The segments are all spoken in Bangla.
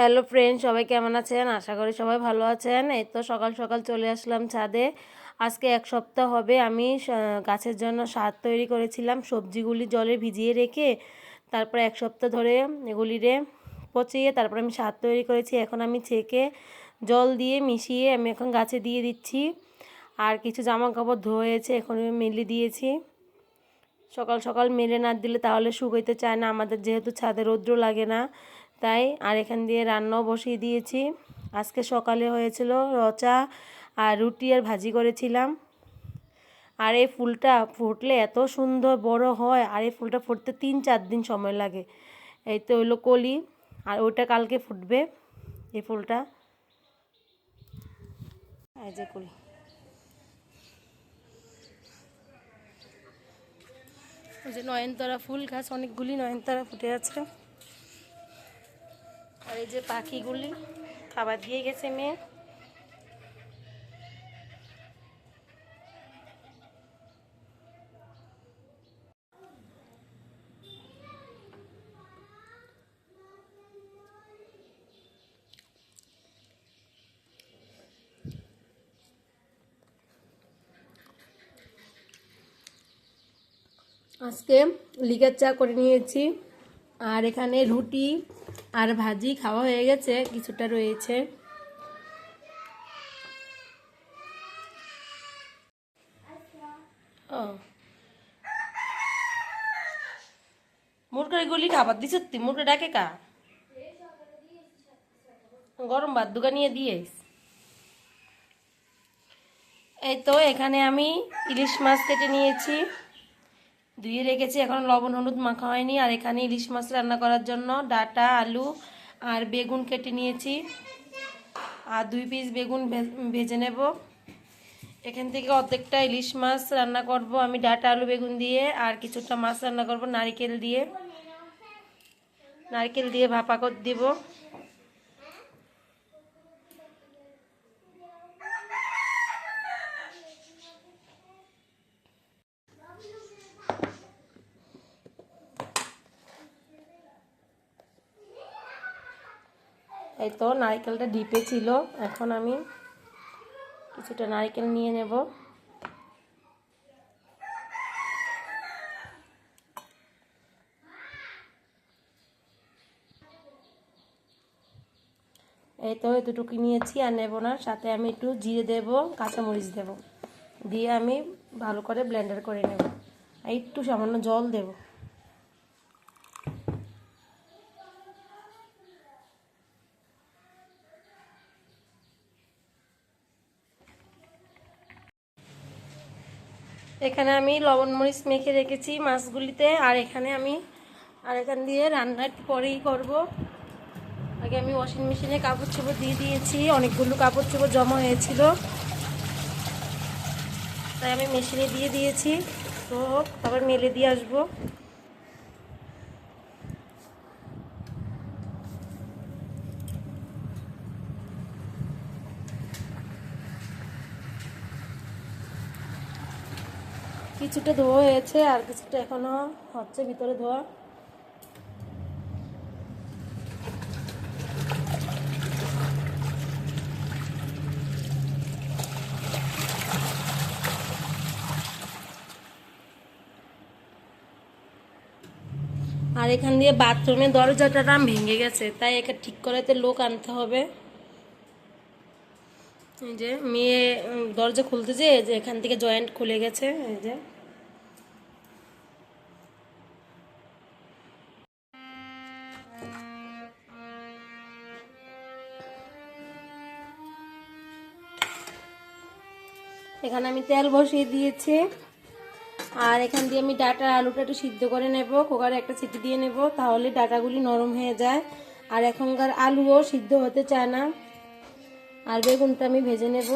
হ্যালো ফ্রেন্ড সবাই কেমন আছেন? আশা করি সবাই ভালো আছেন। এই তো সকাল সকাল চলে আসলাম ছাদে। আজকে এক সপ্তাহ হবে আমি গাছের জন্য সার তৈরি করেছিলাম, সবজিগুলি জলে ভিজিয়ে রেখে, তারপরে এক সপ্তাহ ধরে এগুলিরে পচিয়ে তারপরে আমি সার তৈরি করেছি। এখন আমি ছেঁকে জল দিয়ে মিশিয়ে আমি এখন গাছে দিয়ে দিচ্ছি। আর কিছু জামা কাপড় ধুয়েছে, এখন আমি মেলে দিয়েছি। সকাল সকাল মেলে না দিলে তাহলে শুকোইতে চায় না। আমাদের যেহেতু ছাদে রৌদ্র লাগে না তাই আর এখান দিয়ে রান্নাও বসিয়ে দিয়েছি। আজকে সকালে হয়েছিল রচা আর রুটি আর ভাজি করেছিলাম। আর এই ফুলটা ফুটলে এত সুন্দর বড় হয়, আর এই ফুলটা ফুটতে তিন চার দিন সময় লাগে। এই তো হইল কলি, আর ওইটা কালকে ফুটবে, এই ফুলটা। এই যে কলি। ওই যে নয়নতারা ফুল গাছ, অনেকগুলি নয়নতারা ফুটে আছে। এই যে পাখিগুলি, খাবার দিয়ে গেছে মেয়ে। আজকে লিকার চা করে নিয়েছি। আর এখানে রুটি আর ভাজি খাওয়া হয়ে গেছে, কিছুটা রয়েছে। ও। গুলি খাবার দিছ তুই মুরগা ডাকে কা? গরম ভাত দুগা নিয়ে দিয়েস এই তো এখানে আমি ইলিশ মাছ কেটে নিয়েছি। ধুয়ে রেখেছি, এখন লবণ, হলুদ মাখা হয়নি। আর এখানে ইলিশ মাছ রান্না করার জন্য ডাটা, আলু আর বেগুন কেটে নিয়েছি। আর দুই পিস বেগুন ভেজে নেব। এখান থেকে অর্ধেকটা ইলিশ মাছ রান্না করব আমি, ডাটা, আলু, বেগুন দিয়ে। আর কিছুটা মাছ রান্না করব নারকেল দিয়ে। নারকেল দিয়ে ভাপা করে, দিব। এই তো নারকেলটা ডিপে ছিল, এখন আমি কিছুটা নারকেল নিয়ে নেব। এই তো এতটুকু নিয়েছি, আর নেব না, সাথে আমি একটু জিরে দেব, কাঁচামরিচ দেব। দিয়ে আমি ভালো করে ব্লেন্ডার করে নেব একটু সামান্য জল দেবো। এখানে আমি লবণ মরিচ মেখে রেখেছি মাছগুলিতে, আর এখানে আমি আর এখান দিয়ে রান্নার পরেই করব। আগে আমি ওয়াশিং মেশিনে কাপড় চোপড় দিয়ে দিয়েছি, অনেকগুলো কাপড় চোপড় জমা হয়েছিল। তাই আমি মেশিনে দিয়ে দিয়েছি। তো তারপর মেলে দিয়ে আসব। কিছুটা ধোয়া হয়েছে আর কিছুটা এখনও হচ্ছে ভিতরে ধোয়া। আর এখান দিয়ে বাথরুমের দরজাটা না ভেঙে গেছে, তাই একে ঠিক করাতে লোক আনতে হবে। এই যে মেয়ে দরজা খুলতে যে এখান থেকে জয়েন্ট খুলে গেছে, এই যে। এখানে আমি তেল বসিয়ে দিয়েছি। আর এখান দিয়ে আমি ডাটা আলুটা একটু সিদ্ধ করে নেব, কুকারে একটা সিটি দিয়ে নেব, তাহলে ডাটাগুলি নরম হয়ে যায়। আর এখনকার আলুও সিদ্ধ হতে চায় না। আর বেগুনটা আমি ভেজে নেব।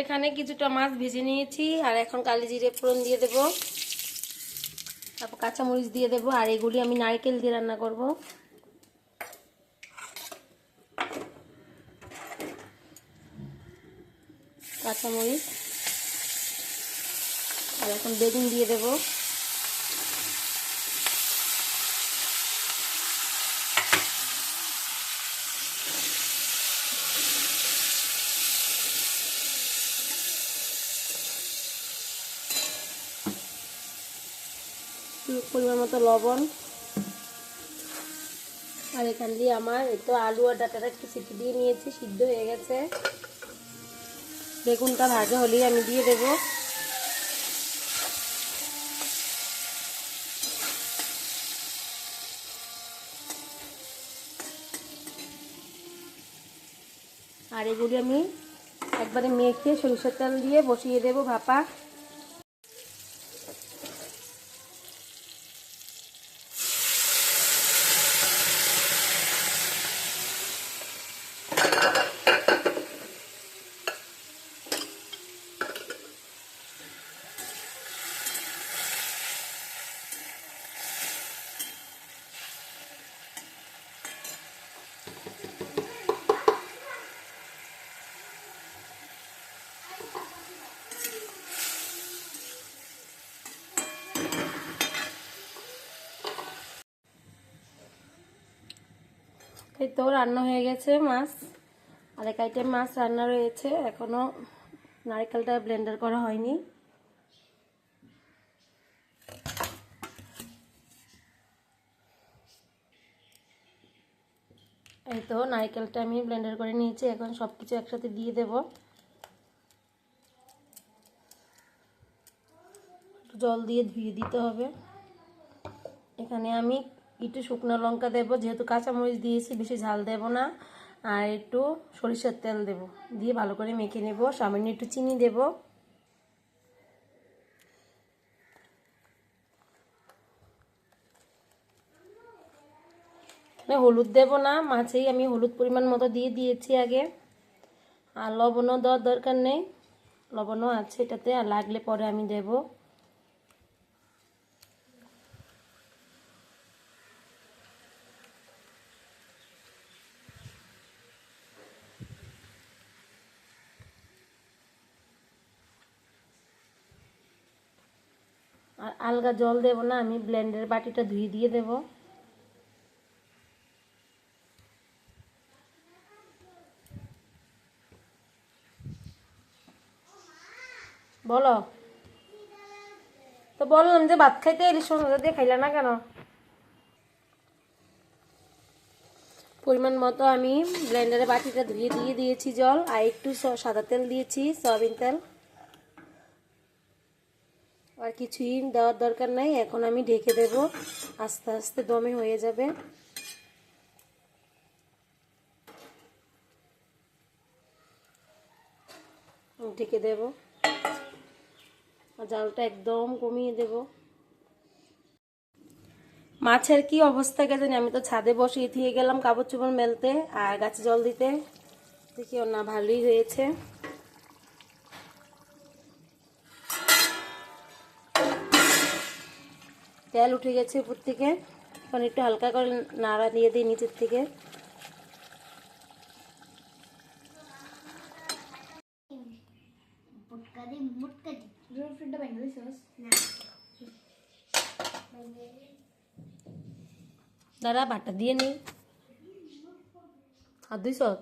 এখানে কিছুটা মাছ ভেজে নিয়েছি, আর এখন কালি জিরে ফোড়ন দিয়ে দেব। তারপর কাঁচামরিচ দিয়ে দেব, আর এগুলি আমি নারকেল দিয়ে রান্না করব। কাঁচামরিচ। আর এখন বেগুন দিয়ে দেবো। পরিমাণ মতো লবণ। আর এখান দিয়ে আমার তো আলু আর ডাটাটা একটু সিটি দিয়ে নিয়েছি, সিদ্ধ হয়ে গেছে। বেগুনটা ভাজা হলেই আমি দিয়ে দেব। আর এগুলি আমি একবারে মেখে সরিষার তেল দিয়ে বসিয়ে দেব ভাপা। এই তো রান্না হয়ে গেছে মাছ। আর এক আইটেম মাছ রান্না রয়েছে। এখনও নারকেলটা ব্লেন্ডার করা হয়নি। এই তো নারকেলটা আমি ব্লেন্ডার করে নিয়েছি। এখন সব কিছু একসাথে দিয়ে দেব। জল দিয়ে ধুয়ে দিতে হবে। এখানে আমি একটু শুকনো লঙ্কা দেব, যেহেতু কাঁচামরিচ দিয়েছি, বেশি ঝাল দেব না। আর একটু সরিষার তেল দেব, দিয়ে ভালো করে মেখে নেব। সামান্য একটু চিনি দেব। এখানে হলুদ দেব না, মাছেই আমি হলুদ পরিমাণ মতো দিয়ে দিয়েছি আগে। আর লবণও দেওয়ার দরকার নেই। লবণও আছে এটাতে, আর লাগলে পরে আমি দেবো। আলগা জল দেব না, আমি ব্লেন্ডের বাটিটা ধুয়ে দিয়ে দেব। বলো। তো বললাম যে ভাত খাইতে ইলিশ মাছ দিয়ে খাইলে না কেন? পরিমাণ মতো আমি ব্লেন্ডারে বাটিটা ধুয়ে দিয়ে দিয়েছি জল, আর একটু সাদা তেল দিয়েছি, সয়াবিন তেল। আর কিছুই দেওয়ার দরকার নাই। এখন আমি ঢেকে দেব। আস্তে আস্তে দমে হয়ে যাবে। ঢেকে দেব। জালটা একদম কমিয়ে দেব। মাছের কি অবস্থা কে জানি? আমি তো ছাদে বসিয়ে দিয়ে গেলাম কাপড় চোপড় মেলতে আর গাছে জল দিতে। দেখিও না ভালোই হয়েছে। তেল উঠে গেছে উপর থেকে। এখন একটু হালকা করে নাড়া দিয়ে দিই নিচের থেকে। দাদা বাটা দিয়ে নেই আর দুই সত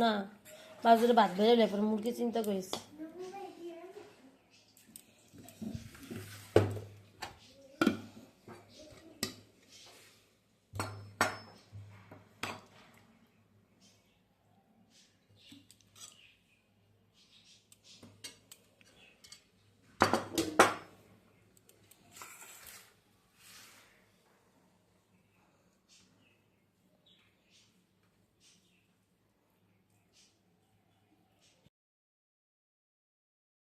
না। বাজারে ভাত বেরোলে পরে মুরগি চিন্তা করিস।